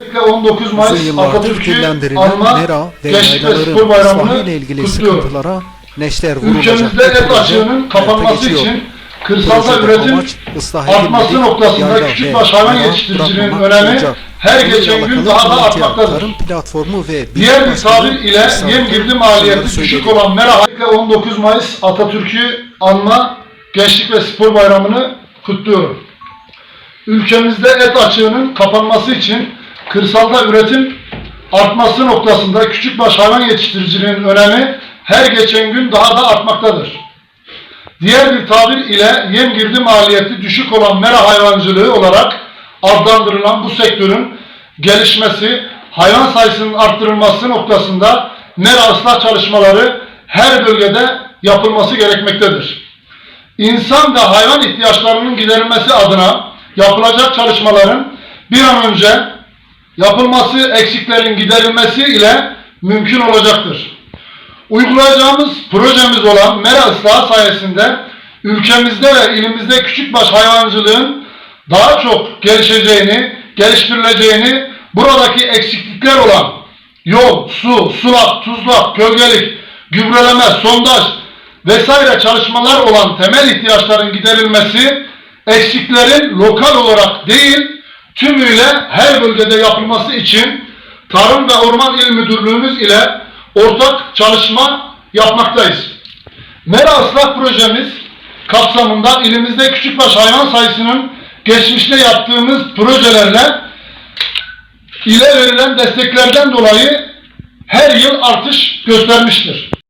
Özellikle 19 Mayıs Atatürk'ü anma Gençlik ve Spor Bayramı'nı ilgili kutluyorum. sıkıntılara neşter vurulacak Ülkemizde et açığının kapanması için kırsalda üretim artması noktasında hayvan mera yetiştiriciliğinin bırakmamak önemi her geçen gün daha da artmaktadır. Platformu ve Diğer bir tabir ile yem girdi maliyeti düşük olan Mera Özellikle 19 Mayıs Atatürk'ü anma Gençlik ve Spor Bayramı'nı kutluyorum. Ülkemizde et açığının kapanması için kırsalda üretim artması noktasında küçükbaş hayvan yetiştiriciliğinin önemi her geçen gün daha da artmaktadır. Diğer bir tabir ile yem girdi maliyeti düşük olan mera hayvancılığı olarak adlandırılan bu sektörün gelişmesi, hayvan sayısının arttırılması noktasında mera ıslah çalışmaları her bölgede yapılması gerekmektedir. İnsan ve hayvan ihtiyaçlarının giderilmesi adına yapılacak çalışmaların bir an önce yapılması, eksiklerin giderilmesi ile mümkün olacaktır. Uygulayacağımız projemiz olan mera ıslahı sayesinde ülkemizde ve ilimizde küçükbaş hayvancılığın daha çok gelişeceğini, geliştirileceğini, buradaki eksiklikler olan yol, su, sulak, tuzlak, gölgelik, gübreleme, sondaj vesaire çalışmalar olan temel ihtiyaçların giderilmesi, eksiklerin lokal olarak değil, tümüyle her bölgede yapılması için Tarım ve Orman İl Müdürlüğümüz ile ortak çalışma yapmaktayız. Mera ıslah projemiz kapsamında ilimizde küçükbaş hayvan sayısının geçmişte yaptığımız projelerle ile verilen desteklerden dolayı her yıl artış göstermiştir.